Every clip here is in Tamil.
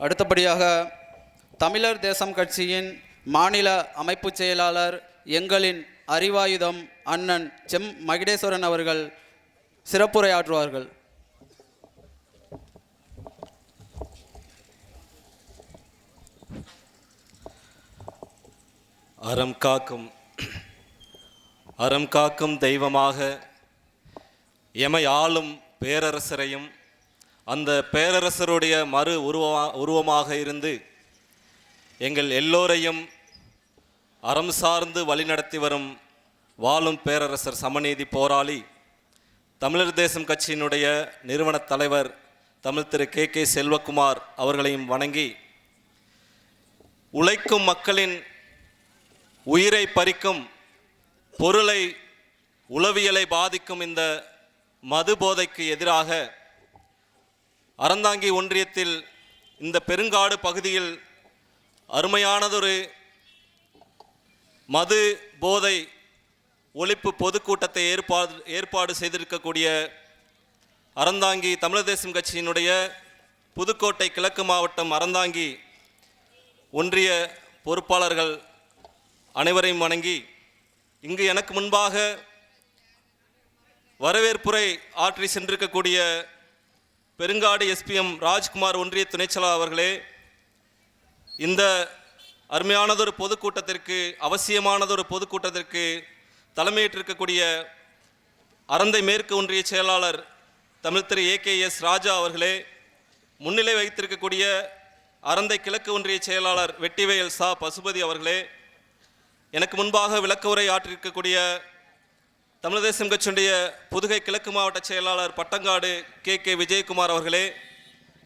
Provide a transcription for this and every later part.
அடுத்தபடியாக தமிழர் தேசம் கட்சியின் மாநில அமைப்பு செயலாளர் எங்களின் அறிவாயுதம் அண்ணன் செம் மகிடேஸ்வரன் அவர்கள் சிறப்புரையாற்றுவார்கள். அறம் காக்கும் அறம் காக்கும் தெய்வமாக எமை ஆளும் பேரரசரையும் அந்த பேரரசருடைய மறு உருவமா உருவமாக இருந்து எங்கள் எல்லோரையும் அறம் சார்ந்து வழிநடத்தி வரும் வாழும் பேரரசர் சமநீதி போராளி தமிழர் தேசம் கட்சியினுடைய நிறுவனத் தலைவர் தமிழ் திரு கே கே செல்வகுமார் அவர்களையும் வணங்கி உழைக்கும் மக்களின் உயிரை பறிக்கும் பொருளை உளவியலை பாதிக்கும் இந்த மது போதைக்கு எதிராக அறந்தாங்கி ஒன்றியத்தில் இந்த பெருங்காடு பகுதியில் அருமையானதொரு மது போதை ஒழிப்பு பொதுக்கூட்டத்தை ஏற்பாடு ஏற்பாடு செய்திருக்கக்கூடிய அறந்தாங்கி தமிழர் தேசம் கட்சியினுடைய புதுக்கோட்டை கிழக்கு மாவட்டம் அறந்தாங்கி ஒன்றிய பொறுப்பாளர்கள் அனைவரையும் வணங்கி இங்கு எனக்கு முன்பாக வரவேற்புரை ஆற்றி சென்றிருக்கக்கூடிய பெருங்காடு எஸ்பிஎம் ராஜ்குமார் ஒன்றிய துணைச்செயலாளர் அவர்களே இந்த அருமையானதொரு பொதுக்கூட்டத்திற்கு அவசியமானதொரு பொதுக்கூட்டத்திற்கு தலைமையேற்றிருக்கக்கூடிய அறந்தை மேற்கு ஒன்றிய செயலாளர் தமிழ் திரு ஏகேஎஸ் ராஜா அவர்களே முன்னிலை வைத்திருக்கக்கூடிய அறந்தை கிழக்கு ஒன்றிய செயலாளர் வெட்டிவேல் சா பசுபதி அவர்களே எனக்கு முன்பாக விளக்க உரை ஆற்றிருக்கக்கூடிய தமிழ் தேசம் கட்சியுடைய புதுகை கிழக்கு மாவட்ட செயலாளர் பட்டங்காடு கே கே விஜயகுமார் அவர்களே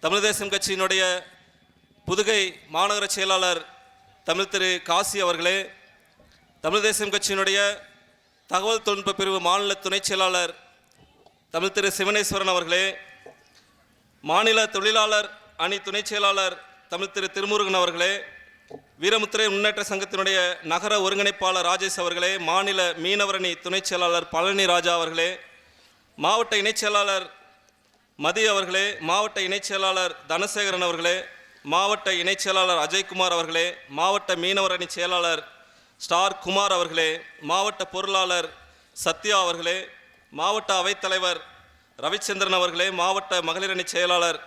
தமிழ் தேசம் கட்சியினுடைய புதுகை மாநகர செயலாளர் தமிழ் திரு காசி அவர்களே தமிழ் தேசம் கட்சியினுடைய தகவல் தொழில்நுட்ப பிரிவு மாநில துணைச் செயலாளர் தமிழ் திரு சிவனேஸ்வரன் அவர்களே மாநில தொழிலாளர் அணி துணைச் செயலாளர் தமிழ் திரு திருமுருகன் அவர்களே வீரமுத்திரை முன்னேற்ற சங்கத்தினுடைய நகர ஒருங்கிணைப்பாளர் ராஜேஷ் அவர்களே மாநில மீனவரணி துணைச் செயலாளர் பழனி ராஜா அவர்களே மாவட்ட இணைச் செயலாளர் மதி அவர்களே மாவட்ட இணைச் செயலாளர் தனசேகரன் அவர்களே மாவட்ட இணைச் செயலாளர் அஜய்குமார் அவர்களே மாவட்ட மீனவர் அணி செயலாளர் ஸ்டார் குமார் அவர்களே மாவட்ட பொருளாளர் சத்யா அவர்களே மாவட்ட அவைத்தலைவர் ரவிச்சந்திரன் அவர்களே மாவட்ட மகளிர் அணி செயலாளர்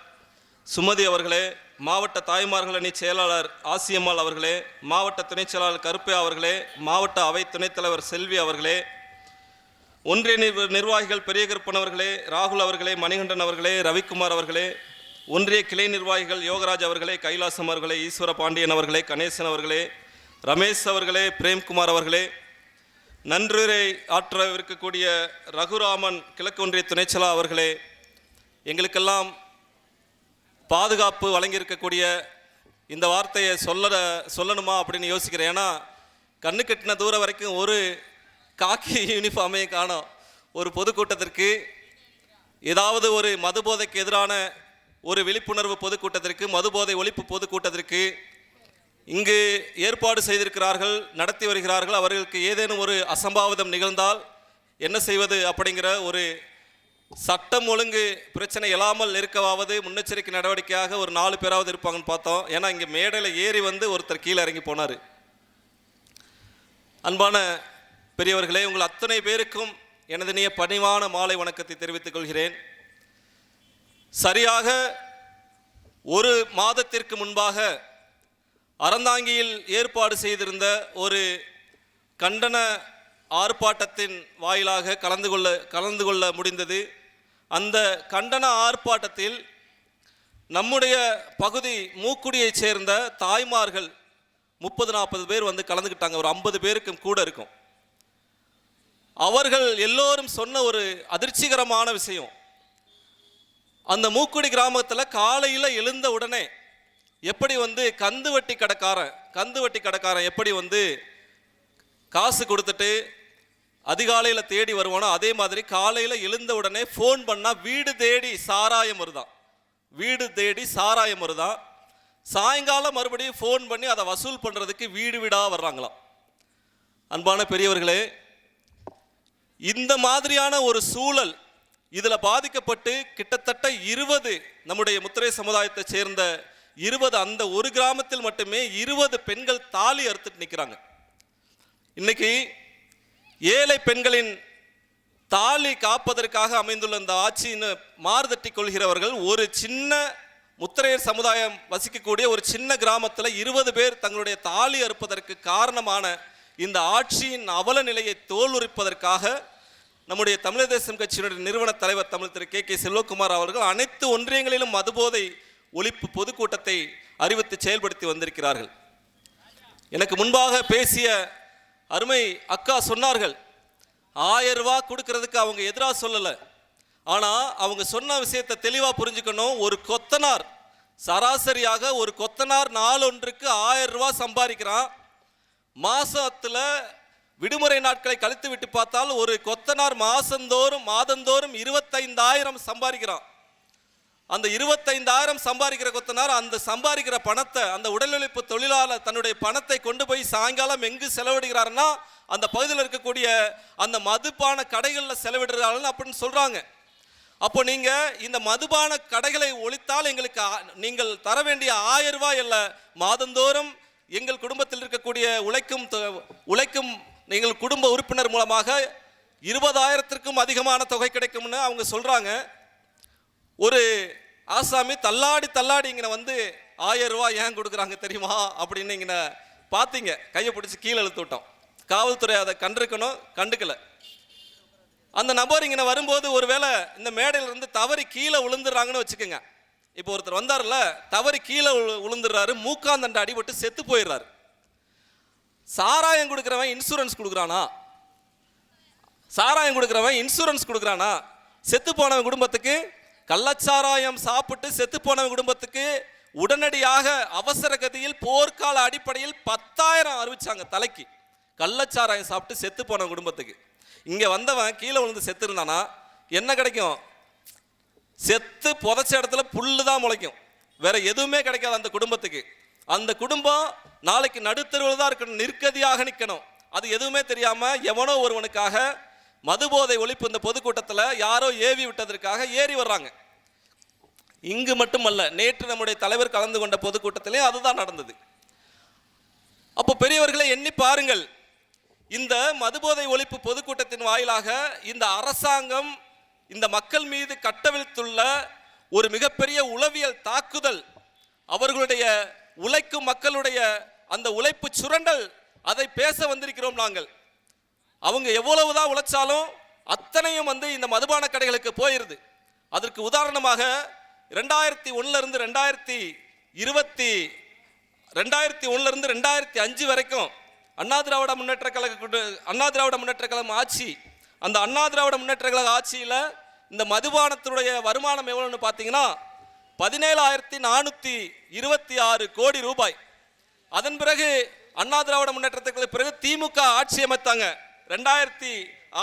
சுமதி அவர்களே மாவட்ட தாய்மார்கள் அணி செயலாளர் ஆசியம்மாள் அவர்களே மாவட்ட துணைச் செயலாளர் கருப்பே அவர்களே மாவட்ட அவை துணைத் தலைவர் செல்வி அவர்களே ஒன்றிய நிர்வ- நிர்வாகிகள் பெரிய கருப்பன் அவர்களே ராகுல் அவர்களே மணிகண்டன் அவர்களே ரவிக்குமார் அவர்களே ஒன்றிய கிளை நிர்வாகிகள் யோகராஜ் அவர்களே கைலாசம் அவர்களே ஈஸ்வர பாண்டியன் அவர்களே கணேசன் அவர்களே ரமேஷ் அவர்களே பிரேம்குமார் அவர்களே நன்றிரை ஆற்றவிருக்கக்கூடிய ரகுராமன் கிழக்கு ஒன்றிய துணைச்சலா அவர்களே எங்களுக்கெல்லாம் பாதுகாப்பு வழங்கியிருக்கக்கூடிய இந்த வார்த்தையை சொல்ல சொல்லணுமா அப்படின்னு யோசிக்கிறேன். ஏன்னா கண்ணு கட்டின தூரம் வரைக்கும் ஒரு காக்கி யூனிஃபார்மே காணும். ஒரு பொதுக்கூட்டத்திற்கு ஏதாவது ஒரு மது போதைக்கு எதிரான ஒரு விழிப்புணர்வு பொதுக்கூட்டத்திற்கு மதுபோதை ஒழிப்பு பொதுக்கூட்டத்திற்கு இங்கு ஏற்பாடு செய்திருக்கிறார்கள் நடத்தி வருகிறார்கள். அவர்களுக்கு ஏதேனும் ஒரு அசம்பாவிதம் நிகழ்ந்தால் என்ன செய்வது அப்படிங்கிற ஒரு சட்டம் ஒழுங்கு பிரச்சனை இல்லாமல் இருக்கவாவது முன்னெச்சரிக்கை நடவடிக்கையாக ஒரு நாலு பேராவது இருப்பாங்கன்னு பார்த்தோம். ஏன்னா இங்கே மேடையில் ஏறி வந்து ஒருத்தர் கீழே இறங்கி போனார். அன்பான பெரியவர்களே உங்கள் அத்தனை பேருக்கும் எனது நீ பணிவான மாலை வணக்கத்தை தெரிவித்துக் கொள்கிறேன். சரியாக ஒரு மாதத்திற்கு முன்பாக அறந்தாங்கியில் ஏற்பாடு செய்திருந்த ஒரு கண்டன ஆர்ப்பாட்டத்தின் வாயிலாக கலந்து கொள்ள கலந்து கொள்ள முடிந்தது. அந்த கண்டன ஆர்ப்பாட்டத்தில் நம்முடைய பகுதி மூக்குடியைச் சேர்ந்த தாய்மார்கள் முப்பது நாற்பது பேர் வந்து கலந்துக்கிட்டாங்க. ஒரு ஐம்பது பேருக்கும் கூட இருக்கும். அவர்கள் எல்லோரும் சொன்ன ஒரு அதிர்ச்சிகரமான விஷயம். அந்த மூக்குடி கிராமத்தில் காலையில் எழுந்த உடனே எப்படி வந்து கந்து வட்டி கடைக்காரன் கந்து வட்டி கடைக்காரன் எப்படி வந்து காசு கொடுத்துட்டு அதிகாலையில் தேடி வருவானோ அதே மாதிரி காலையில் எழுந்த உடனே ஃபோன் பண்ணால் வீடு தேடி சாராயம் வருதான். வீடு தேடி சாராயம் வருதான். சாயங்காலம் மறுபடியும் ஃபோன் பண்ணி அதை வசூல் பண்ணுறதுக்கு வீடு வீடாக வர்றாங்களாம். அன்பான பெரியவர்களே இந்த மாதிரியான ஒரு சூழல் இதில் பாதிக்கப்பட்டு கிட்டத்தட்ட இருபது நம்முடைய முத்திரை சமுதாயத்தை சேர்ந்த இருபது அந்த ஒரு கிராமத்தில் மட்டுமே இருபது பெண்கள் தாலி அறுத்துட்டு நிற்கிறாங்க இன்னைக்கு ஏழை பெண்களின் தாலி காப்பதற்காக அமைந்துள்ள இந்த ஆட்சின்னு மாறுதட்டி கொள்கிறவர்கள் ஒரு சின்ன முத்திரையர் சமுதாயம் வசிக்கக்கூடிய ஒரு சின்ன கிராமத்தில் இருபது பேர் தங்களுடைய தாலி அறுப்பதற்கு காரணமான இந்த ஆட்சியின் அவல நிலையை தோலுரிப்பதற்காக நம்முடைய தமிழ் தேசம் கட்சியினுடைய நிறுவன தலைவர் தமிழ் திரு கே கே செல்வகுமார் அவர்கள் அனைத்து ஒன்றியங்களிலும் மதுபோதை ஒழிப்பு பொதுக்கூட்டத்தை அறிவித்து செயல்படுத்தி வந்திருக்கிறார்கள். எனக்கு முன்பாக பேசிய அருமை அக்கா சொன்னார்கள். ஆயிரம் ரூபா கொடுக்கறதுக்கு அவங்க எதிராக சொல்லலை. ஆனால் அவங்க சொன்ன விஷயத்தை தெளிவாக புரிஞ்சுக்கணும். ஒரு கொத்தனார் சராசரியாக ஒரு கொத்தனார் நாளொன்றுக்கு ஆயிரம் ரூபா சம்பாதிக்கிறான். மாதத்தில் விடுமுறை நாட்களை கழித்து விட்டு பார்த்தால் ஒரு கொத்தனார் மாதந்தோறும் மாதந்தோறும் இருபத்தைந்தாயிரம் சம்பாதிக்கிறான். அந்த இருபத்தைந்தாயிரம் சம்பாதிக்கிற கொத்தனார் அந்த சம்பாதிக்கிற பணத்தை அந்த உடல் உழைப்பு தொழிலாளர் தன்னுடைய பணத்தை கொண்டு போய் சாயங்காலம் எங்கு செலவிடுகிறாருன்னா அந்த பகுதியில் இருக்கக்கூடிய அந்த மதுபான கடைகளில் செலவிடுறார்கள் அப்படின்னு சொல்கிறாங்க அப்போ நீங்கள் இந்த மதுபான கடைகளை ஒழித்தால் எங்களுக்கு நீங்கள் தர வேண்டிய ஆயிரம் ரூபாய் இல்லை மாதந்தோறும் எங்கள் குடும்பத்தில் இருக்கக்கூடிய உழைக்கும் உழைக்கும் எங்கள் குடும்ப உறுப்பினர் மூலமாக இருபதாயிரத்திற்கும் அதிகமான தொகை கிடைக்கும்னு அவங்க சொல்கிறாங்க ஒரு ஆசாமி தள்ளாடி தள்ளாடி இங்கே வந்து ஆயிரம் ரூபா ஏன் கொடுக்குறாங்க தெரியுமா அப்படின்னு இங்கே பார்த்தீங்க. கையை பிடிச்சி கீழே இழுத்து விட்டோம். காவல்துறை அதை கண்டிருக்கணும் கண்டுக்கல. அந்த நபர் இங்கே வரும்போது ஒருவேளை இந்த மேடையிலிருந்து தவறி கீழே விழுந்துடுறாங்கன்னு வச்சுக்கோங்க. இப்போ ஒருத்தர் வந்தார்ல தவறி கீழே விழுந்துடுறாரு மூக்காந்தண்டை அடிபட்டு செத்து போயிடுறாரு. சாராயம் கொடுக்குறவன் இன்சூரன்ஸ் கொடுக்குறானா? சாராயம் கொடுக்குறவன் இன்சூரன்ஸ் கொடுக்குறானா? செத்து போனவன் குடும்பத்துக்கு கள்ளச்சாராயம் சாப்பிட்டு செத்து குடும்பத்துக்கு உடனடியாக அவசர கதியில் போர்க்கால அடிப்படையில் பத்தாயிரம் அறிவிச்சாங்க தலைக்கு. கள்ளச்சாராயம் சாப்பிட்டு செத்து போன குடும்பத்துக்கு. இங்கே வந்தவன் கீழே விழுந்து செத்து இருந்தானா என்ன கிடைக்கும்? செத்து புதைச்ச இடத்துல புல்லு தான் முளைக்கும். வேற எதுவுமே கிடைக்காது அந்த குடும்பத்துக்கு. அந்த குடும்பம் நாளைக்கு நடுத்தருவில் தான் இருக்கணும். நிற்கதியாக நிற்கணும் அது எதுவுமே தெரியாமல் எவனோ ஒருவனுக்காக மதுபோதை ஒழிப்பு இந்த பொதுக்கூட்டத்தில் யாரோ ஏவி விட்டதற்காக ஏறி வர்றாங்க. இங்கு மட்டுமல்ல நேற்று நம்முடைய தலைவர் கலந்து கொண்ட பொதுக்கூட்டத்திலே அதுதான் நடந்தது. அப்போ பெரியவர்களை எண்ணி பாருங்கள் இந்த மதுபோதை ஒழிப்பு பொதுக்கூட்டத்தின் வாயிலாக இந்த அரசாங்கம் இந்த மக்கள் மீது கட்டவிழ்த்துள்ள ஒரு மிகப்பெரிய உளவியல் தாக்குதல் அவர்களுடைய உழைக்கும் மக்களுடைய அந்த உழைப்பு சுரண்டல் அதை பேச வந்திருக்கிறோம் நாங்கள். அவங்க எவ்வளவுதான் உழைச்சாலும் அத்தனையும் வந்து இந்த மதுபான கடைகளுக்கு போயிருது. அதற்கு உதாரணமாக ரெண்டாயிரத்தி ஒன்றுலேருந்து ரெண்டாயிரத்தி இருபத்தி ரெண்டாயிரத்தி ஒன்றுலேருந்து ரெண்டாயிரத்தி அஞ்சு வரைக்கும் அண்ணா திராவிட முன்னேற்ற கழக அண்ணா திராவிட முன்னேற்ற கழகம் ஆட்சி அந்த அண்ணா திராவிட முன்னேற்ற கழக ஆட்சியில் இந்த மதுபானத்தினுடைய வருமானம் எவ்வளோன்னு பார்த்தீங்கன்னா பதினேழாயிரத்தி நானூற்றி இருபத்தி ஆறு கோடி ரூபாய். அதன் பிறகு அண்ணா திராவிட முன்னேற்றத்துக்கு பிறகு திமுக ஆட்சி அமைத்தாங்க. ரெண்டாயிரத்தி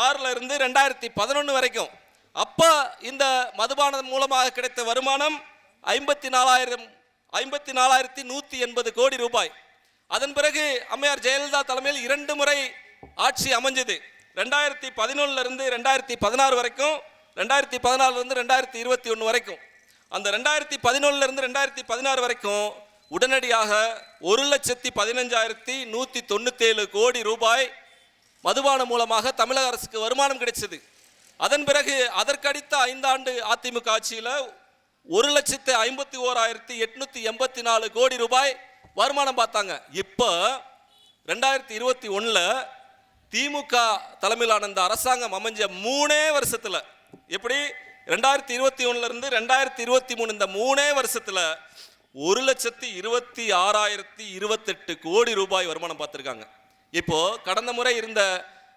ஆறில் இருந்து ரெண்டாயிரத்தி பதினொன்று வரைக்கும். அப்போ இந்த மதுபானம் மூலமாக கிடைத்த வருமானம் ஐம்பத்தி நாலாயிரம் ஐம்பத்தி நாலாயிரத்தி நூற்றி எண்பது கோடி ரூபாய். அதன் பிறகு அம்மையார் ஜெயலலிதா தலைமையில் இரண்டு முறை ஆட்சி அமைஞ்சது. ரெண்டாயிரத்தி பதினொன்னுலேருந்து ரெண்டாயிரத்தி பதினாறு வரைக்கும் ரெண்டாயிரத்தி பதினாலுலேருந்து ரெண்டாயிரத்தி இருபத்தி ஒன்று வரைக்கும். அந்த ரெண்டாயிரத்தி பதினொன்னுலேருந்து ரெண்டாயிரத்தி பதினாறு வரைக்கும் உடனடியாக ஒரு லட்சத்தி பதினஞ்சாயிரத்தி நூற்றி தொண்ணூத்தேழு கோடி ரூபாய் மதுபானம் மூலமாக தமிழக அரசுக்கு வருமானம் கிடைச்சது. அதன் பிறகு அதற்கடித்த ஐந்தாண்டு அதிமுக ஆட்சியில் ஒரு லட்சத்து ஐம்பத்தி ஓராயிரத்தி எட்நூத்தி எண்பத்தி நாலு கோடி ரூபாய் வருமானம் பார்த்தாங்க. இப்போ ரெண்டாயிரத்தி இருபத்தி ஒன்றில் திமுக தலைமையிலான இந்த அரசாங்கம் அமைஞ்ச மூணே வருஷத்தில் எப்படி? ரெண்டாயிரத்தி இருபத்தி ஒன்றுலேருந்து ரெண்டாயிரத்தி இருபத்தி மூணு இந்த மூணே வருஷத்தில் ஒரு லட்சத்தி இருபத்தி ஆறாயிரத்தி இருபத்தெட்டு கோடி ரூபாய் வருமானம் பார்த்துருக்காங்க. இப்போது கடந்த முறை இருந்த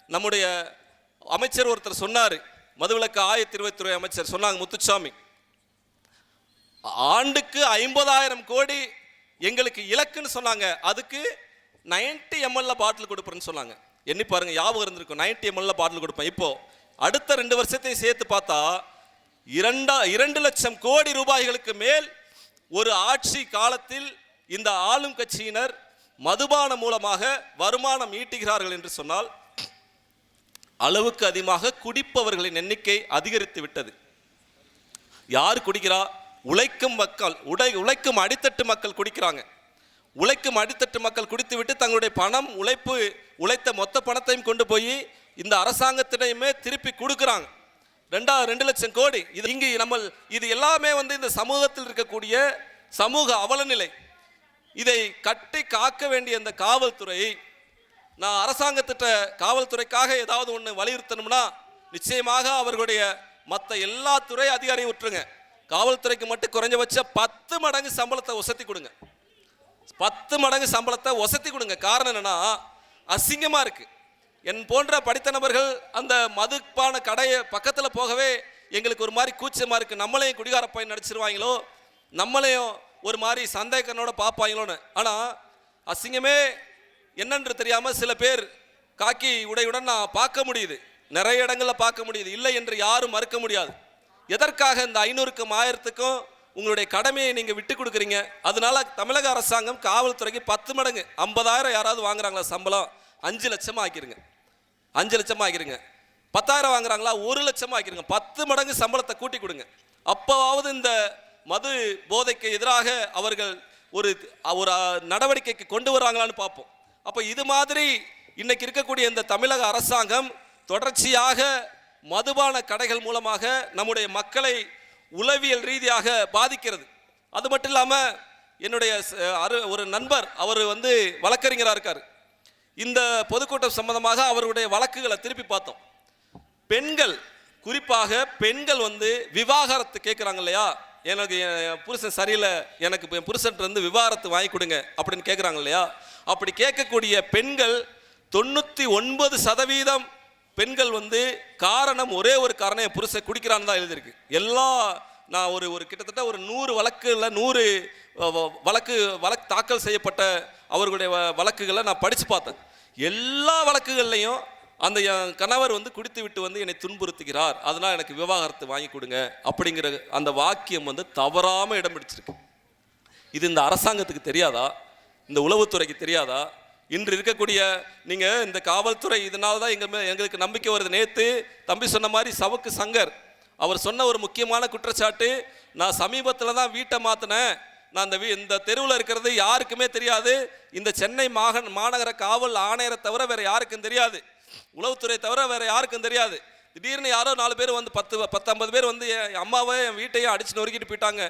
நம்முடைய அமைச்சர் ஒருத்தர் சொன்னார் மதுவிலக்கு ஆயத்திருவத்துறை அமைச்சர் சொன்னாங்க முத்துச்சாமி. ஆண்டுக்கு ஐம்பதாயிரம் கோடி எங்களுக்கு இலக்குன்னு சொன்னாங்க அதுக்கு 90 எம்எல்ல பாட்டில் கொடுப்பேன்னு சொன்னாங்க. எண்ணி பாருங்க ஞாபகம் இருந்திருக்கும் 90 எம்எல்ல பாட்டில் கொடுப்பேன் இப்போ அடுத்த ரெண்டு வருஷத்தையும் சேர்த்து பார்த்தா இரண்டா இரண்டு லட்சம் கோடி ரூபாய்களுக்கு மேல் ஒரு ஆட்சி காலத்தில் இந்த ஆளும் கட்சியினர் மதுபானம் மூலமாக வருமானம் ஈட்டுகிறார்கள் என்று சொன்னால் அளவுக்கு அதிகமாக குடிப்பவர்களின் எண்ணிக்கை அதிகரித்து விட்டது. யார் குடிக்கிறா? உழைக்கும் மக்கள் உடை உழைக்கும் அடித்தட்டு மக்கள் குடிக்கிறாங்க. உழைக்கும் அடித்தட்டு மக்கள் குடித்துவிட்டு தங்களுடைய பணம் உழைப்பு உழைத்த மொத்த பணத்தையும் கொண்டு போய் இந்த அரசாங்கத்திடையுமே திருப்பி கொடுக்குறாங்க. ரெண்டா ரெண்டு லட்சம் கோடி. இது இங்கு நம்ம இது எல்லாமே வந்து இந்த சமூகத்தில் இருக்கக்கூடிய சமூக அவலநிலை. இதை கட்டி காக்க வேண்டிய இந்த காவல்துறை நான் அரசாங்கத்திட்ட காவல்துறைக்காக ஏதாவது ஒன்று வலியுறுத்தணும்னா நிச்சயமாக அவர்களுடைய மற்ற எல்லா துறை அதிகாரியும் விட்டுருங்க. காவல்துறைக்கு மட்டும் குறைஞ்சபட்ச பத்து மடங்கு சம்பளத்தை ஒசத்தி கொடுங்க. பத்து மடங்கு சம்பளத்தை ஒசத்தி கொடுங்க. காரணம் என்னென்னா அசிங்கமாக இருக்குது என் போன்ற படித்த நபர்கள் அந்த மதுப்பான கடையை பக்கத்தில் போகவே எங்களுக்கு ஒரு மாதிரி கூச்சமாக இருக்குது நம்மளையும் குடிகார பையன் நடிச்சிருவாங்களோ? நம்மளையும் ஒரு மாதிரி சந்தேகனோட பார்ப்பாங்களோன்னு. ஆனால் அசிங்கமே என்னென்று தெரியாமல் சில பேர் காக்கி உடையுடன் நான் பார்க்க முடியுது. நிறைய இடங்களில் பார்க்க முடியுது. இல்லை என்று யாரும் மறுக்க முடியாது. எதற்காக இந்த ஐநூறுக்கும் ஆயிரத்துக்கும் உங்களுடைய கடமையை நீங்கள் விட்டு கொடுக்குறீங்க? அதனால தமிழக அரசாங்கம் காவல்துறைக்கு பத்து மடங்கு ஐம்பதாயிரம் யாராவது வாங்குறாங்களா சம்பளம்? அஞ்சு லட்சமாக ஆக்கிருங்க. அஞ்சு லட்சமாக ஆக்கிருங்க. பத்தாயிரம் வாங்குறாங்களா? ஒரு லட்சமாக ஆக்கிருங்க. பத்து மடங்கு சம்பளத்தை கூட்டி கொடுங்க. அப்போவாவது இந்த மது போதைக்கு எதிராக அவர்கள் ஒரு ஒரு நடவடிக்கைக்கு கொண்டு வராங்களான்னு பார்ப்போம். அப்போ இது மாதிரி இன்னைக்கு இருக்கக்கூடிய இந்த தமிழக அரசாங்கம் தொடர்ச்சியாக மதுபான கடைகள் மூலமாக நம்முடைய மக்களை உளவியல் ரீதியாக பாதிக்கிறது. அது மட்டும் இல்லாமல் என்னுடைய அரு ஒரு நண்பர் அவர் வந்து வழக்கறிஞராக இருக்கார். இந்த பொதுக்கூட்டம் சம்பந்தமாக அவருடைய வழக்குகளை திருப்பி பார்த்தோம். பெண்கள் குறிப்பாக பெண்கள் வந்து விவாகரத்து கேட்குறாங்க இல்லையா? எனக்கு என் புருஷன் சரியில்லை எனக்கு இப்போ என் புருஷன்ட்டு இருந்து விவாகரத்து வாங்கி கொடுங்க அப்படின்னு கேட்குறாங்க இல்லையா? அப்படி கேட்கக்கூடிய பெண்கள் தொண்ணூற்றி ஒன்பது சதவீதம் பெண்கள் வந்து காரணம் ஒரே ஒரு காரணம் என் புருஷன் குடிக்கிறான்னு தான் எழுதியிருக்கு. எல்லா நான் ஒரு ஒரு கிட்டத்தட்ட ஒரு நூறு வழக்குல நூறு வ- வழக்கு வழக்கு தாக்கல் செய்யப்பட்ட அவர்களுடைய வ- வழக்குகளை நான் படித்து பார்த்தேன். எல்லா வழக்குகள்லையும் அந்த என் கணவர் வந்து குடித்து விட்டு வந்து என்னை துன்புறுத்துகிறார். அதனால் எனக்கு விவாகரத்து வாங்கி கொடுங்க. அப்படிங்கிற அந்த வாக்கியம் வந்து தவறாமல் இடம் பிடிச்சிருக்கு. இது இந்த அரசாங்கத்துக்கு தெரியாதா? இந்த உளவுத்துறைக்கு தெரியாதா? இன்று இருக்கக்கூடிய நீங்கள் இந்த காவல்துறை இதனால தான் எங்கள் மே எங்களுக்கு நம்பிக்கை வருது. நேற்று தம்பி சொன்ன மாதிரி சவுக்கு சங்கர் அவர் சொன்ன ஒரு முக்கியமான குற்றச்சாட்டு நான் சமீபத்தில் தான் வீட்டை மாற்றினேன் நான் அந்த வீ இந்த தெருவில் இருக்கிறது யாருக்குமே தெரியாது. இந்த சென்னை மாகன் மாநகர காவல் ஆணையரை தவிர வேறு யாருக்கும் தெரியாது. உளவுத்துறை தவிர வேறு யாருக்கும் தெரியாது. திடீர்னு யாரோ நாலு பேர் வந்து பத்து பத்தம்பது பேர் வந்து என் அம்மாவை என் வீட்டையும் அடிச்சு நொறுக்கிட்டு போயிட்டாங்க.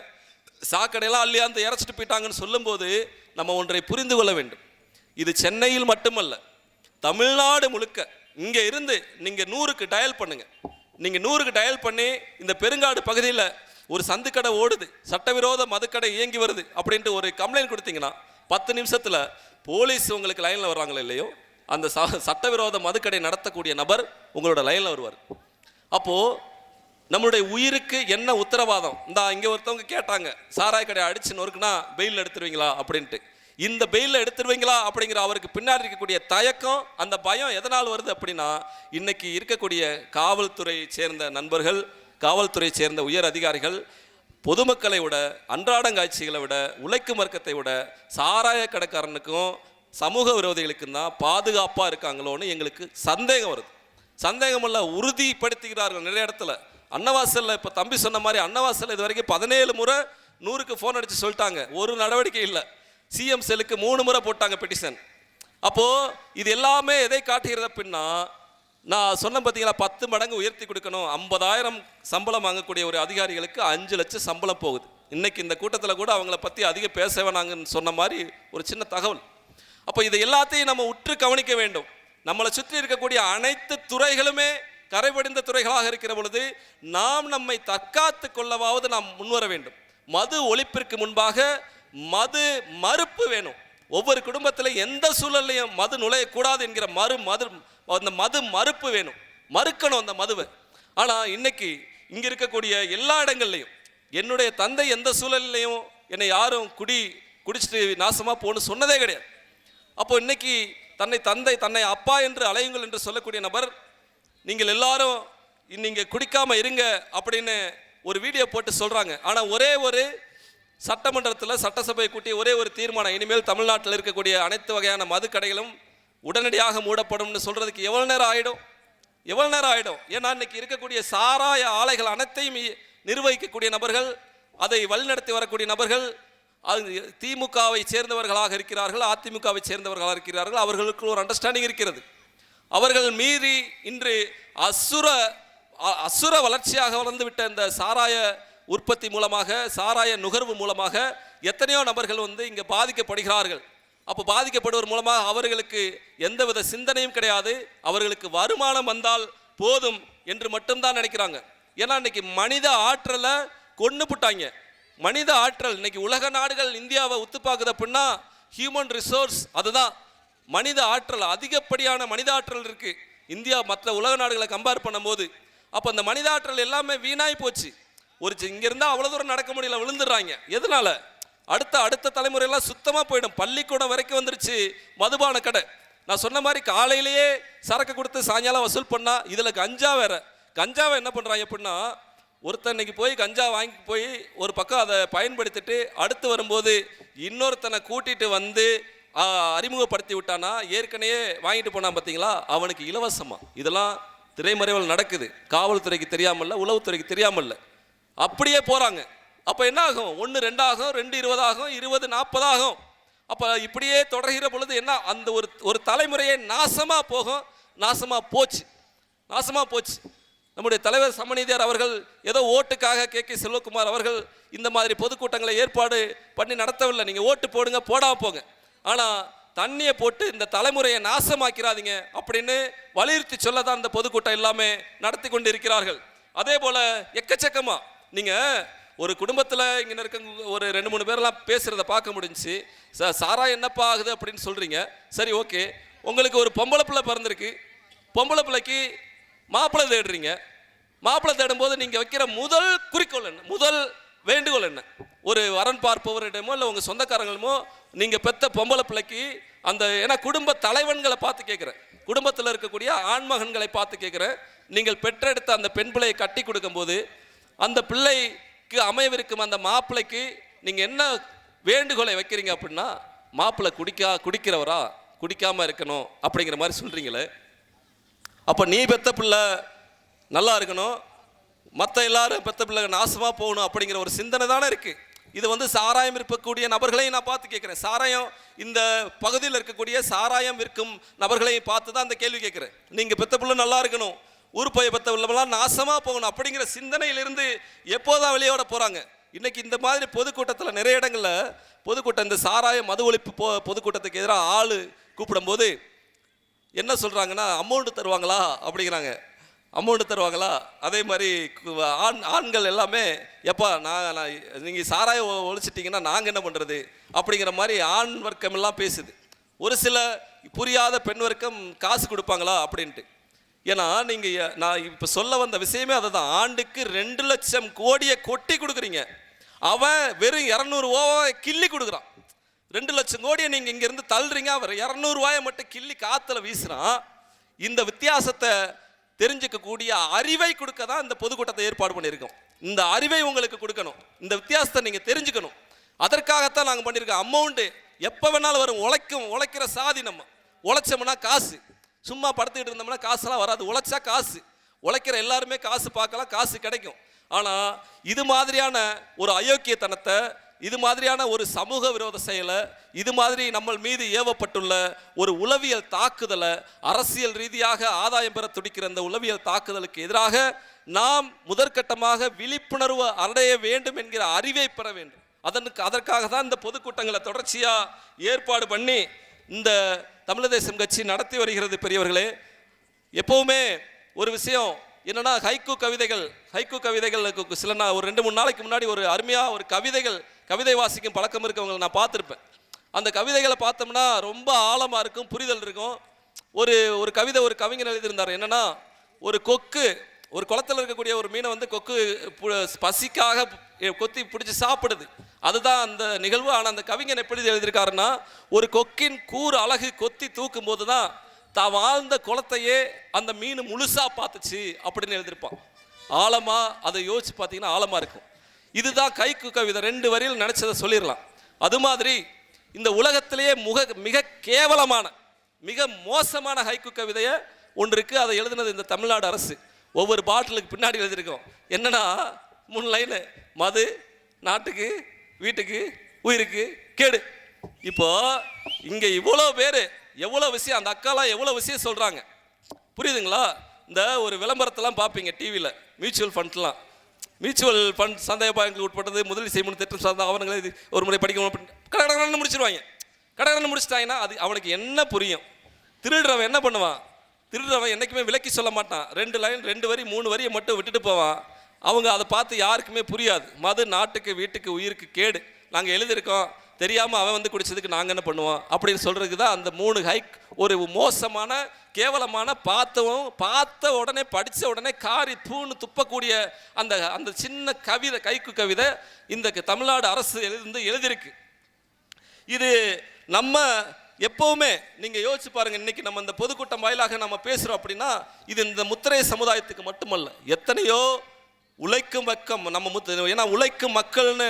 சாக்கடையெல்லாம் அள்ளியாந்து இறச்சிட்டு போயிட்டாங்கன்னு சொல்லும்போது நம்ம ஒன்றை புரிந்து கொள்ள வேண்டும். இது சென்னையில் மட்டுமல்ல தமிழ்நாடு முழுக்க. இங்கே இருந்து நீங்கள் நூறுக்கு டயல் பண்ணுங்கள் நீங்கள் நூறுக்கு டயல் பண்ணி இந்த பெருங்காடு பகுதியில் ஒரு சந்துக்கடை ஓடுது சட்டவிரோத மதுக்கடை இயங்கி வருது அப்படின்ட்டு ஒரு கம்ப்ளைண்ட் கொடுத்தீங்கன்னா பத்து நிமிஷத்தில் போலீஸ் உங்களுக்கு லைனில் வர்றாங்களோ இல்லையோ? அந்த ச சட்டவிரோத மதுக்கடை நடத்தக்கூடிய நபர் உங்களோட லைனில் வருவார். அப்போது நம்மளுடைய உயிருக்கு என்ன உத்தரவாதம்? இந்த இங்கே ஒருத்தவங்க கேட்டாங்க சாராய கடையை அடிச்சு நொறுக்குனா பெயில் எடுத்துருவீங்களா? அப்படின்ட்டு. இந்த பெயிலில் எடுத்துருவீங்களா? அப்படிங்கிற அவருக்கு பின்னாடி இருக்கக்கூடிய தயக்கம் அந்த பயம் எதனால் வருது அப்படின்னா இன்னைக்கு இருக்கக்கூடிய காவல்துறை சேர்ந்த நண்பர்கள் காவல்துறையை சேர்ந்த உயர் அதிகாரிகள் பொதுமக்களை விட அன்றாடங்காட்சிகளை விட உழைக்கும் வர்க்கத்தை விட சாராய கடைக்காரனுக்கும் சமூக விரோதிகளுக்கு தான் பாதுகாப்பாக இருக்காங்களோன்னு எங்களுக்கு சந்தேகம் வருது. சந்தேகமல்ல உறுதிப்படுத்துகிறார்கள் நிறைய இடத்துல. அன்னவாசலில் இப்போ தம்பி சொன்ன மாதிரி அன்னவாசல் இது வரைக்கும் பதினேழு முறை நூறுக்கு ஃபோன் அடித்து சொல்லிட்டாங்க. ஒரு நடவடிக்கை இல்லை. சிஎம் செல்லுக்கு மூணு முறை போட்டாங்க பெட்டிஷன் அப்போது இது எல்லாமே எதை காட்டுகிறது அப்படின்னா நான் சொன்ன பார்த்தீங்களா பத்து மடங்கு உயர்த்தி கொடுக்கணும். ஐம்பதாயிரம் சம்பளம் வாங்கக்கூடிய ஒரு அதிகாரிகளுக்கு அஞ்சு லட்சம் சம்பளம் போகுது. இன்னைக்கு இந்த கூட்டத்தில் கூட அவங்கள பற்றி அதிகம் பேச வேணாங்கன்னு சொன்ன மாதிரி ஒரு சின்ன தகவல். அப்போ இது எல்லாத்தையும் நம்ம உற்று கவனிக்க வேண்டும். நம்மளை சுற்றி இருக்கக்கூடிய அனைத்து துறைகளுமே கரைபடிந்த துறைகளாக இருக்கிற பொழுது நாம் நம்மை தற்காத்து கொள்ளவாவது நாம் முன்வர வேண்டும். மது ஒழிப்பிற்கு முன்பாக மது மறுப்பு வேணும். ஒவ்வொரு குடும்பத்தில் எந்த சூழல்லையும் மது நுழையக்கூடாது என்கிற மறு மது அந்த மது மறுப்பு வேணும். மறுக்கணும் அந்த மதுவை. ஆனால் இன்னைக்கு இங்கே இருக்கக்கூடிய எல்லா இடங்கள்லையும் என்னுடைய தந்தை எந்த சூழல்லையும் என்னை யாரும் குடி குடிச்சிட்டு நாசமாக போகணும்னு சொன்னதே கிடையாது. அப்போ இன்னைக்கு தன்னை தந்தை தன்னை அப்பா என்று அலையுங்கள் என்று சொல்லக்கூடிய நபர் நீங்கள் எல்லாரும் நீங்கள் குடிக்காமல் இருங்க அப்படின்னு ஒரு வீடியோ போட்டு சொல்கிறாங்க ஆனால் ஒரே ஒரு சட்டமன்றத்தில் சட்டசபை கூட்டி ஒரே ஒரு தீர்மானம் இனிமேல் தமிழ்நாட்டில் இருக்கக்கூடிய அனைத்து வகையான மதுக்கடைகளும் உடனடியாக மூடப்படும்னு சொல்கிறதுக்கு எவ்வளோ நேரம் ஆகிடும் எவ்வளோ நேரம் ஆகிடும் ஏன்னா இன்றைக்கி இருக்கக்கூடிய சாராய ஆலைகள் அனைத்தையும் நிர்வகிக்கக்கூடிய நபர்கள் அதை வழிநடத்தி வரக்கூடிய நபர்கள் அது திமுகவை சேர்ந்தவர்களாக இருக்கிறார்கள் அதிமுகவை சேர்ந்தவர்களாக இருக்கிறார்கள் அவர்களுக்கு ஒரு அண்டர்ஸ்டாண்டிங் இருக்கிறது. அவர்கள் மீறி இன்று அசுர அசுர வளர்ச்சியாக வளர்ந்துவிட்ட இந்த சாராய உற்பத்தி மூலமாக சாராய நுகர்வு மூலமாக எத்தனையோ நபர்கள் வந்து இங்கே பாதிக்கப்படுகிறார்கள். அப்போ பாதிக்கப்படுவர் மூலமாக அவர்களுக்கு எந்தவித சிந்தனையும் கிடையாது. அவர்களுக்கு வருமானம் வந்தால் போதும் என்று மட்டும்தான் நினைக்கிறாங்க. ஏன்னா இன்னைக்கு மனித ஆற்றலை கொண்டு புட்டாங்க. மனித ஆற்றல். இன்னைக்கு உலக நாடுகள் இந்தியாவை உத்து பார்க்குது அப்படின்னா ஹியூமன் ரிசோர்ஸ் அதுதான். மனித ஆற்றல் அதிகப்படியான மனித ஆற்றல் இருக்குது இந்தியா மற்ற உலக நாடுகளை கம்பேர் பண்ணும்போது. அப்போ அந்த மனித ஆற்றல் எல்லாமே வீணாய் போச்சு. ஒரு சி- அவ்வளோ தூரம் நடக்க முடியல விழுந்துடுறாங்க. எதனால? அடுத்த அடுத்த தலைமுறையெல்லாம் சுத்தமாக போயிடும். பள்ளிக்கூடம் வரைக்கும் வந்துருச்சு மதுபான கடை. நான் சொன்ன மாதிரி காலையிலேயே சரக்கு கொடுத்து சாயங்காலம் வசூல் பண்ணால் இதில் கஞ்சா வேற. கஞ்சாவை என்ன பண்ணுறாங்க அப்படின்னா ஒருத்தன்னைக்கு போய் கஞ்சா வாங்கி போய் ஒரு பக்கம் அதை பயன்படுத்திட்டு அடுத்து வரும்போது இன்னொருத்தனை கூட்டிட்டு வந்து அறிமுகப்படுத்தி விட்டானா? ஏற்கனவே வாங்கிட்டு போனான் பார்த்தீங்களா? அவனுக்கு இலவசமாக இதெல்லாம் திரைமறைவில் நடக்குது. காவல்துறைக்கு தெரியாமல்ல உளவுத்துறைக்கு தெரியாமல்ல. அப்படியே போகிறாங்க அப்போ என்ன ஆகும் ஒன்று ரெண்டாகும் ரெண்டு இருபதாகும் இருபது நாற்பதாகும். அப்போ இப்படியே தொடர்கிற பொழுது என்ன? அந்த ஒரு ஒரு தலைமுறையை நாசமாக போகும். நாசமாக போச்சு. நாசமாக போச்சு. நம்முடைய தலைவர் சமநீதியார் அவர்கள் ஏதோ ஓட்டுக்காக கே கே செல்வகுமார் அவர்கள் இந்த மாதிரி பொதுக்கூட்டங்களை ஏற்பாடு பண்ணி நடத்தவில்லை. நீங்கள் ஓட்டு போடுங்க போடாமல் போங்க. ஆனால் தண்ணியை போட்டு இந்த தலைமுறையை நாசமாக்கிறாதீங்க அப்படின்னு வலியுறுத்தி சொல்ல தான் இந்த பொதுக்கூட்டம் எல்லாமே நடத்தி கொண்டு இருக்கிறார்கள் அதே போல் எக்கச்சக்கமாக நீங்கள் ஒரு குடும்பத்தில் இங்கே இருக்க ஒரு ரெண்டு மூணு பேர்லாம் பேசுகிறத பார்க்க முடிஞ்சுச்சு ச சாரா என்னப்பா ஆகுது அப்படின்னு சொல்கிறீங்க சரி ஓகே. உங்களுக்கு ஒரு பொம்பளை பிள்ளை பிறந்திருக்கு. பொம்பளை பிள்ளைக்கு மாப்பிள்ளை தேடுறீங்க. மாப்பிள்ளை தேடும்போது நீங்கள் வைக்கிற முதல் குறிக்கோள் என்ன? முதல் வேண்டுகோள் என்ன? ஒரு வரன் பார்ப்பவரிடமோ இல்லை உங்கள் சொந்தக்காரங்களுமோ நீங்கள் பெற்ற பொம்பளை பிள்ளைக்கு அந்த ஏன்னா குடும்ப தலைவன்களை பார்த்து கேட்குறேன். குடும்பத்தில் இருக்கக்கூடிய ஆண்மகன்களை பார்த்து கேட்குறேன். நீங்கள் பெற்றெடுத்த அந்த பெண் பிள்ளையை கட்டி கொடுக்கும்போது அந்த பிள்ளைக்கு அமையவிருக்கும் அந்த மாப்பிள்ளைக்கு நீங்கள் என்ன வேண்டுகோளை வைக்கிறீங்க அப்படின்னா மாப்பிள்ளை குடிக்கா குடிக்கிறவரா? குடிக்காமல் இருக்கணும் அப்படிங்கிற மாதிரி சொல்கிறீங்களே அப்போ நீ பெத்த பிள்ளை நல்லா இருக்கணும். மற்ற எல்லாரும் பெத்த பிள்ளை நாசமாக போகணும் அப்படிங்கிற ஒரு சிந்தனை தானே இருக்குது இது வந்து சாராயம் இருக்கக்கூடிய நபர்களையும் நான் பார்த்து கேட்குறேன். சாராயம் இந்த பகுதியில் இருக்கக்கூடிய சாராயம் விற்கும் நபர்களையும் பார்த்து தான் அந்த கேள்வி கேட்குறேன். நீங்கள் பெத்த பிள்ளை நல்லா இருக்கணும். ஊர் போய் பெத்த உள்ளவெல்லாம் நாசமாக போகணும் அப்படிங்கிற சிந்தனையிலிருந்து எப்போதான் வெளியோட போகிறாங்க இன்றைக்கி இந்த மாதிரி பொதுக்கூட்டத்தில் நிறைய இடங்களில் பொதுக்கூட்டம் இந்த சாராய மது ஒழிப்பு போ பொதுக்கூட்டத்துக்கு எதிராக ஆள் கூப்பிடும்போது என்ன சொல்கிறாங்கன்னா அமௌண்ட்டு தருவாங்களா? அப்படிங்கிறாங்க. அமௌண்ட்டு தருவாங்களா? அதே மாதிரி ஆண் ஆண்கள் எல்லாமே எப்பா நான் நீங்கள் சாராய ஒ- ஒழிச்சிட்டிங்கன்னா நாங்கள் என்ன பண்ணுறது அப்படிங்கிற மாதிரி ஆண் வர்க்கம் எல்லாம் பேசுது. ஒரு சில புரியாத பெண் வர்க்கம் காசு கொடுப்பாங்களா அப்படின்ட்டு. ஏன்னா நீங்கள் நான் இப்போ சொல்ல வந்த விஷயமே அதுதான். ஆண்டுக்கு ரெண்டு லட்சம் கோடியை கொட்டி கொடுக்குறீங்க. அவன் வெறும் இரநூறுவாவை கிள்ளி கொடுக்குறான். ரெண்டு லட்சம் கோடியை நீங்கள் இங்கேருந்து தள்ளுறீங்க. அவர் இரநூறுவாயை மட்டும் கிள்ளி காற்றுல வீசுகிறான் இந்த வித்தியாசத்தை தெரிஞ்சுக்கக்கூடிய அறிவை கொடுக்க தான் இந்த பொதுக்கூட்டத்தை ஏற்பாடு பண்ணியிருக்கோம். இந்த அறிவை உங்களுக்கு கொடுக்கணும். இந்த வித்தியாசத்தை நீங்கள் தெரிஞ்சுக்கணும். அதற்காகத்தான் நாங்கள் பண்ணியிருக்கோம். அமௌண்ட்டு எப்போ வேணாலும் வரும். உழைக்கும் உழைக்கிற சாதி நம்ம. உழைச்சோம்னா காசு. சும்மா படுத்துக்கிட்டு இருந்தோம்னா காசுலாம் வராது. உழைச்சா காசு. உழைக்கிற எல்லாருமே காசு பார்க்கலாம் காசு கிடைக்கும். ஆனால் இது மாதிரியான ஒரு அயோக்கியத்தனத்தை இது மாதிரியான ஒரு சமூக விரோத செயலை இது மாதிரி நம்ம மீது ஏவப்பட்டுள்ள ஒரு உளவியல் தாக்குதலை அரசியல் ரீதியாக ஆதாயம் பெற துடிக்கிற இந்த உளவியல் தாக்குதலுக்கு எதிராக நாம் முதற்கட்டமாக விழிப்புணர்வு அடைய வேண்டும் என்கிற அறிவை பெற வேண்டும். அதனுக்கு அதற்காக தான் இந்த பொதுக்கூட்டங்களை தொடர்ச்சியாக ஏற்பாடு பண்ணி இந்த தமிழ் தேசம் கட்சி நடத்தி வருகிறது பெரியவர்களே. எப்போவுமே ஒரு விஷயம் என்னன்னா ஹைக்கு கவிதைகள் ஹைக்கு கவிதைகளுக்கு சில நான் ஒரு ரெண்டு மூணு நாளைக்கு முன்னாடி ஒரு அருமையாக ஒரு கவிதைகள் கவிதை வாசிக்கும் பழக்கம் இருக்கவங்களை நான் பார்த்துருப்பேன். அந்த கவிதைகளை பார்த்தோம்னா ரொம்ப ஆழமாக இருக்கும் புரிதல் இருக்கும். ஒரு ஒரு கவிதை ஒரு கவிஞர் எழுதியிருந்தார். என்னன்னா ஒரு கொக்கு ஒரு குளத்துல இருக்கக்கூடிய ஒரு மீனை வந்து கொக்கு பு- பசிக்காக கொத்தி பிடிச்சி சாப்பிடுது. அதுதான் அந்த நிகழ்வு. ஆனால் அந்த கவிஞன் எப்படி எழுதியிருக்காருன்னா ஒரு கொக்கின் கூர் அழகு கொத்தி தூக்கும் போது தான் தான் வாழ்ந்த குளத்தையே அந்த மீன் முழுசாக பார்த்துச்சு அப்படின்னு எழுதியிருப்பான். ஆழமாக அதை யோசிச்சு பார்த்தீங்கன்னா ஆழமாக இருக்கும். இதுதான் கைக்கு கவிதை. ரெண்டு வரியில் நினச்சதை சொல்லிடலாம் அது மாதிரி இந்த உலகத்திலேயே முக மிக கேவலமான மிக மோசமான ஹைக்கு கவிதையை ஒன்று இருக்குது அதை எழுதினது இந்த தமிழ்நாடு அரசு. ஒவ்வொரு பாட்டிலுக்கு பின்னாடி எழுதியிருக்கோம். என்னன்னா மூணு லைனு மது நாட்டுக்கு வீட்டுக்கு உயிருக்கு கேடு. இப்போ இங்கே இவ்வளோ பேர் எவ்வளோ விஷயம் அந்த அக்காலாம் எவ்வளோ விஷயம் சொல்கிறாங்க புரியுதுங்களா? இந்த ஒரு விளம்பரத்தெல்லாம் பார்ப்பீங்க டிவியில் மியூச்சுவல் ஃபண்ட்லாம் மியூச்சுவல் ஃபண்ட் சந்தேக பேங்க் உட்பட்டது முதலீடு செய்யணும் திட்டம் சார்ந்த ஆவணங்களை இது ஒரு முறை படிக்கணும் கடகடன்னு முடிச்சிருவாங்க. கடகடன்னு முடிச்சிட்டாங்கன்னா அது அவனுக்கு என்ன புரியும்? திருடுறவன் என்ன பண்ணுவான்? திருடுறவன் என்றைக்குமே விலக்கி சொல்ல மாட்டான். ரெண்டு லைன் ரெண்டு வரி மூணு வரியை மட்டும் விட்டுட்டு போவான். அவங்க அதை பார்த்து யாருக்குமே புரியாது. மது நாட்டுக்கு வீட்டுக்கு உயிருக்கு கேடு. நாங்கள் எழுதியிருக்கோம். தெரியாமல் அவன் வந்து குடித்ததுக்கு நாங்கள் என்ன பண்ணுவோம்? அப்படின்னு சொல்கிறதுக்கு தான் அந்த மூணு ஹைக் ஒரு மோசமான கேவலமான பார்த்தவும் பார்த்த உடனே படித்த உடனே காரி தூணு துப்பக்கூடிய அந்த அந்த சின்ன கவிதை கைக்கு கவிதை இந்த தமிழ்நாடு அரசு எழுதி எழுதியிருக்கு. இது நம்ம எப்போவுமே நீங்கள் யோசிச்சு பாருங்கள் இன்னைக்கு நம்ம இந்த பொதுக்கூட்டம் வாயிலாக நம்ம பேசுகிறோம் அப்படின்னா இது இந்த முத்திரை சமுதாயத்துக்கு மட்டுமல்ல. எத்தனையோ உழைக்கும் வக்கம் நம்ம முத்து ஏன்னா உழைக்கும் மக்கள்னு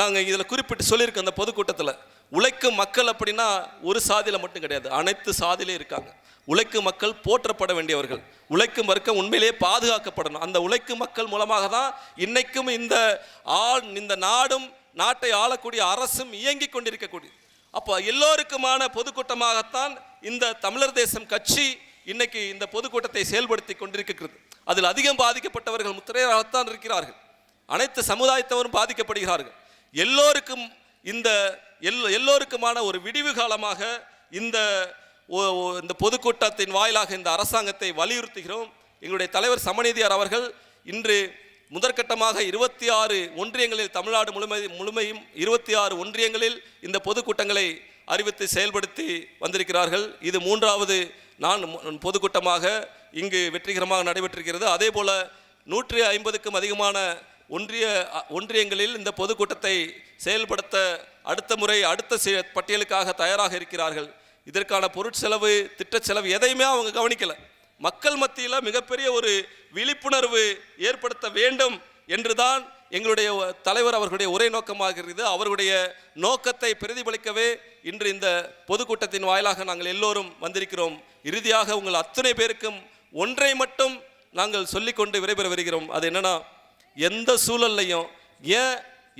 நாங்கள் இதில் குறிப்பிட்டு சொல்லியிருக்கோம் அந்த பொதுக்கூட்டத்தில் உழைக்கும் மக்கள் அப்படின்னா ஒரு சாதியில் மட்டும் கிடையாது அனைத்து சாதியிலையும் இருக்காங்க. உழைக்கும் மக்கள் போற்றப்பட வேண்டியவர்கள். உழைக்கும் வர்க்கம் உண்மையிலேயே பாதுகாக்கப்படணும். அந்த உழைக்கும் மக்கள் மூலமாக தான் இன்னைக்கும் இந்த ஆள் இந்த நாடும் நாட்டை ஆளக்கூடிய அரசும் இயங்கிக் கொண்டிருக்கக்கூடிய. அப்போ எல்லோருக்குமான பொதுக்கூட்டமாகத்தான் இந்த தமிழர் தேசம் கட்சி இன்னைக்கு இந்த பொதுக்கூட்டத்தை செயல்படுத்தி கொண்டிருக்கிறது. அதில் அதிகம் பாதிக்கப்பட்டவர்கள் முத்திரையராகத்தான் இருக்கிறார்கள். அனைத்து சமுதாயத்தவரும் பாதிக்கப்படுகிறார்கள். எல்லோருக்கும் இந்த எல் எல்லோருக்குமான ஒரு விடிவு காலமாக இந்த இந்த பொதுக்கூட்டத்தின் வாயிலாக இந்த அரசாங்கத்தை வலியுறுத்துகிறோம். எங்களுடைய தலைவர் சமநீதியார் அவர்கள் இன்று முதற்கட்டமாக இருபத்தி ஆறு ஒன்றியங்களில் தமிழ்நாடு முழுமை முழுமையும் இருபத்தி ஆறு ஒன்றியங்களில் இந்த பொதுக்கூட்டங்களை அறிவித்து செயல்படுத்தி வந்திருக்கிறார்கள். இது மூன்றாவது நான் பொதுக்கூட்டமாக இங்கு வெற்றிகரமாக நடைபெற்றிருக்கிறது. அதே போல நூற்றி ஐம்பதுக்கும் அதிகமான ஒன்றிய ஒன்றியங்களில் இந்த பொதுக்கூட்டத்தை செயல்படுத்த அடுத்த முறை அடுத்த பட்டியலுக்காக தயாராக இருக்கிறார்கள். இதற்கான பொருட்செலவு திட்ட செலவு எதையுமே அவங்க கவனிக்கலை. மக்கள் மத்தியில் மிகப்பெரிய ஒரு விழிப்புணர்வு ஏற்படுத்த வேண்டும் என்றுதான் எங்களுடைய தலைவர் அவர்களுடைய ஒரே நோக்கமாக இருக்கிறது அவருடைய நோக்கத்தை பிரதிபலிக்கவே இன்று இந்த பொதுக்கூட்டத்தின் வாயிலாக நாங்கள் எல்லோரும் வந்திருக்கிறோம். இறுதியாக உங்கள் அத்தனை பேருக்கும் ஒன்றை மட்டும் நாங்கள் சொல்லிக்கொண்டு விடைபெற வருகிறோம். அது என்னென்னா எந்த சூழல்லையும் ஏன்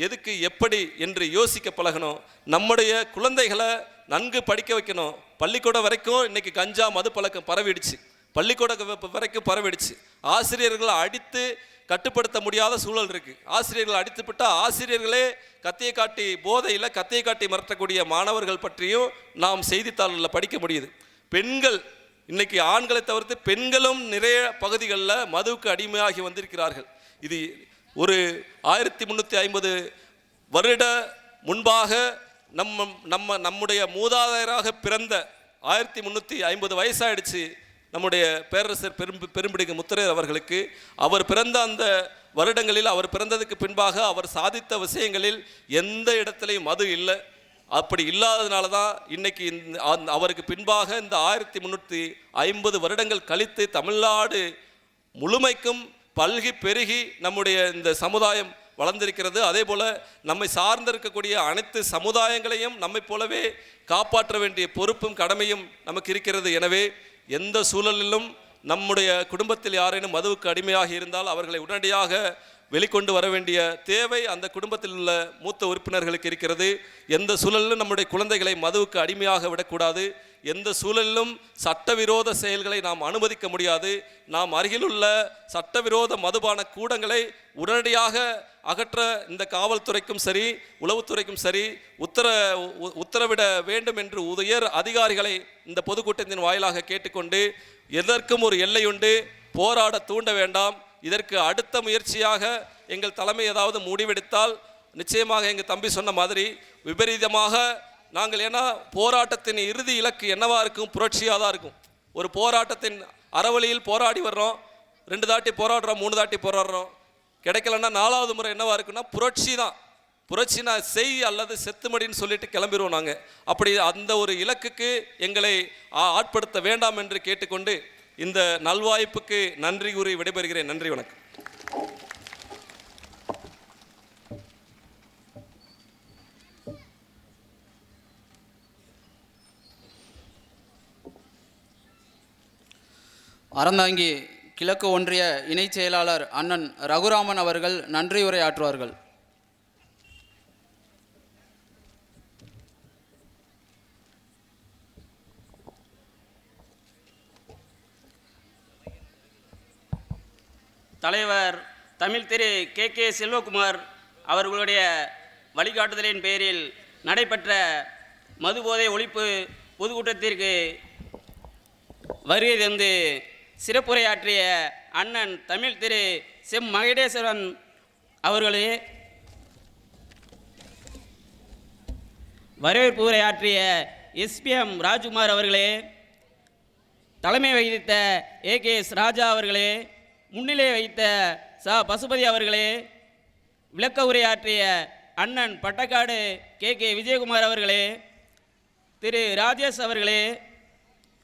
எதுக்கு எப்படி என்று யோசிக்க பழகணும். நம்முடைய குழந்தைகளை நன்கு படிக்க வைக்கணும். பள்ளிக்கூடம் வரைக்கும் இன்னைக்கு கஞ்சா மது பழக்கம் பரவிடுச்சு. பள்ளிக்கூடம் வரைக்கும் பரவிடுச்சு. ஆசிரியர்களை அடித்து கட்டுப்படுத்த முடியாத சூழல் இருக்கு. ஆசிரியர்கள் அடித்துப்பட்டால் ஆசிரியர்களே கத்தியை காட்டி போதையில் கத்தியை காட்டி மறத்தக்கூடிய மாணவர்கள் பற்றியும் நாம் செய்தித்தாள்களில் படிக்க முடியுது. பெண்கள் இன்னைக்கு ஆண்களை தவிர்த்து பெண்களும் நிறைய பகுதிகளில் மதுவுக்கு அடிமையாகி வந்திருக்கிறார்கள். இது ஒரு ஆயிரத்தி முந்நூற்றி ஐம்பது வருட முன்பாக நம்ம நம்ம நம்முடைய மூதாதையராக பிறந்த ஆயிரத்தி முந்நூற்றி ஐம்பது வயசாயிடுச்சு நம்முடைய பேரரசர் பெரும் பெரும்பிடிக முத்திரையர் அவர்களுக்கு. அவர் பிறந்த அந்த வருடங்களில் அவர் பிறந்ததுக்கு பின்பாக அவர் சாதித்த விஷயங்களில் எந்த இடத்துலையும் மது இல்லை. அப்படி இல்லாததுனால தான் இன்றைக்கி இந்த அவருக்கு பின்பாக இந்த ஆயிரத்தி முந்நூற்றி ஐம்பது வருடங்கள் கழித்து தமிழ்நாடு முழுமைக்கும் பல்கி பெருகி நம்முடைய இந்த சமுதாயம் வளர்ந்திருக்கிறது. அதே போல் நம்மை சார்ந்திருக்கக்கூடிய அனைத்து சமுதாயங்களையும் நம்மை போலவே காப்பாற்ற வேண்டிய பொறுப்பும் கடமையும் நமக்கு இருக்கிறது. எனவே எந்த சூழலிலும் நம்முடைய குடும்பத்தில் யாரேனும் மதுவுக்கு அடிமையாக இருந்தால் அவர்களை உடனடியாக வெளிக்கொண்டு வர வேண்டிய தேவை அந்த குடும்பத்தில் உள்ள மூத்த உறுப்பினர்களுக்கு இருக்கிறது. எந்த சூழலிலும் நம்முடைய குழந்தைகளை மதுவுக்கு அடிமையாக விடக்கூடாது. எந்த சூழலிலும் சட்டவிரோத செயல்களை நாம் அனுமதிக்க முடியாது. நாம் அருகிலுள்ள சட்டவிரோத மதுபான கூடங்களை உடனடியாக அகற்ற இந்த காவல்துறைக்கும் சரி உளவுத்துறைக்கும் சரி உத்தர உ- உத்தரவிட வேண்டும் என்று உயர் அதிகாரிகளை இந்த பொதுக்கூட்டத்தின் வாயிலாக கேட்டுக்கொண்டு எதற்கும் ஒரு எல்லையுண்டு போராட தூண்ட வேண்டாம். இதற்கு அடுத்த முயற்சியாக எங்கள் தலைமை ஏதாவது முடிவெடுத்தால் நிச்சயமாக எங்கள் தம்பி சொன்ன மாதிரி விபரீதமாக நாங்கள் ஏன்னா போராட்டத்தின் இறுதி இலக்கு என்னவாக இருக்கும்? புரட்சியாக தான் இருக்கும். ஒரு போராட்டத்தின் அறவழியில் போராடி வர்றோம். ரெண்டு தாட்டி போராடுறோம் மூணு தாட்டி போராடுறோம். கிடைக்கலன்னா நாலாவது முறை என்னவாக இருக்குன்னா புரட்சி தான். புரட்சினா செய் அல்லது செத்துமடின்னு சொல்லிட்டு கிளம்பிடுவோம் நாங்கள் அப்படி அந்த ஒரு இலக்குக்கு எங்களை ஆட்படுத்த வேண்டாம் என்று கேட்டுக்கொண்டு இந்த நல்வாய்ப்புக்கு நன்றி கூறி விடைபெறுகிறேன். நன்றி வணக்கம். அறந்தாங்கி கிழக்கு ஒன்றிய இணைச் செயலாளர் அண்ணன் ரகுராமன் அவர்கள் நன்றியுரை ஆற்றுவார்கள் தலைவர் தமிழ் திரு கே கே செல்வகுமார் அவர்களுடைய வழிகாட்டுதலின் பேரில் நடைபெற்ற மதுபோதை ஒழிப்பு பொதுக்கூட்டத்திற்கு வருகை தந்து சிறப்புரையாற்றிய அண்ணன் தமிழ் திரு செம் மகடேஸ்வரன் அவர்களே வரவேற்பு உரையாற்றிய எஸ்பிஎம் ராஜ்குமார் அவர்களே தலைமை வகித்த ஏ கே எஸ் ராஜா அவர்களே முன்னிலை வைத்த ச. பசுபதி அவர்களே விளக்க உரையாற்றிய அண்ணன் பட்டக்காடு கே. கே. விஜயகுமார் அவர்களே திரு. ராஜேஷ் அவர்களே